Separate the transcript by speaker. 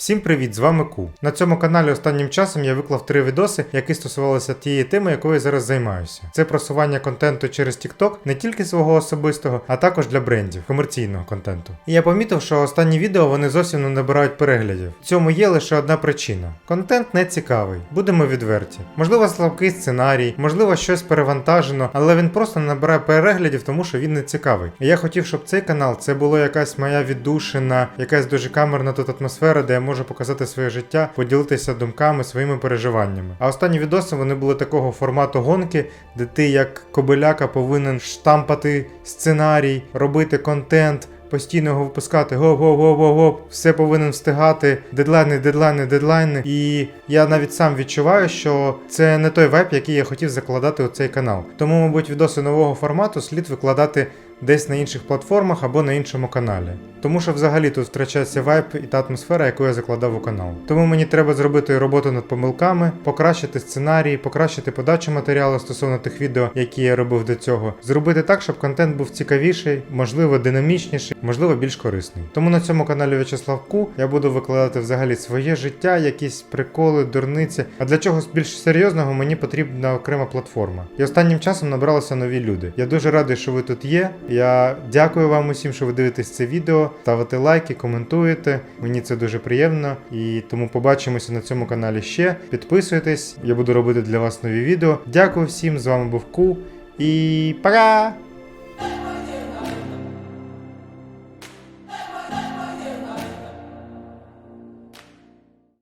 Speaker 1: Всім привіт, з вами Ку. На цьому каналі останнім часом я виклав три відоси, які стосувалися тієї теми, якою я зараз займаюся. Це просування контенту через TikTok не тільки свого особистого, а також для брендів, комерційного контенту. І я помітив, що останні відео вони зовсім не набирають переглядів. В цьому є лише одна причина: контент не цікавий, будемо відверті. Можливо, слабкий сценарій, можливо, щось перевантажено, але він просто не набирає переглядів, тому що він не цікавий. І я хотів, щоб цей канал це було якась моя віддушина, якась дуже камерна тут атмосфера, де я можу показати своє життя, поділитися думками, своїми переживаннями. А останні відоси вони були такого формату гонки, де ти як кобиляка повинен штампати сценарій, робити контент. Постійно його випускати, гоп, гоп, гоп, гоп, гоп, все повинен встигати, дедлайни, дедлайни, дедлайни. І я навіть сам відчуваю, що це не той вайб, який я хотів закладати у цей канал. Тому, мабуть, відоси нового формату слід викладати десь на інших платформах або на іншому каналі. Тому що взагалі тут втрачається вайб і та атмосфера, яку я закладав у канал. Тому мені треба зробити роботу над помилками, покращити сценарій, покращити подачу матеріалу стосовно тих відео, які я робив до цього. Зробити так, щоб контент був цікавіший, можливо, динамічніший, можливо, більш корисний. Тому на цьому каналі В'ячеслав Ку я буду викладати взагалі своє життя, якісь приколи, дурниці. А для чогось більш серйозного мені потрібна окрема платформа. І останнім часом набралися нові люди. Я дуже радий, що ви тут є. Я дякую вам усім, що ви дивитесь це відео, ставите лайки, коментуєте. Мені це дуже приємно. І тому побачимося на цьому каналі ще. Підписуйтесь, я буду робити для вас нові відео. Дякую всім, з вами був Ку. І пока!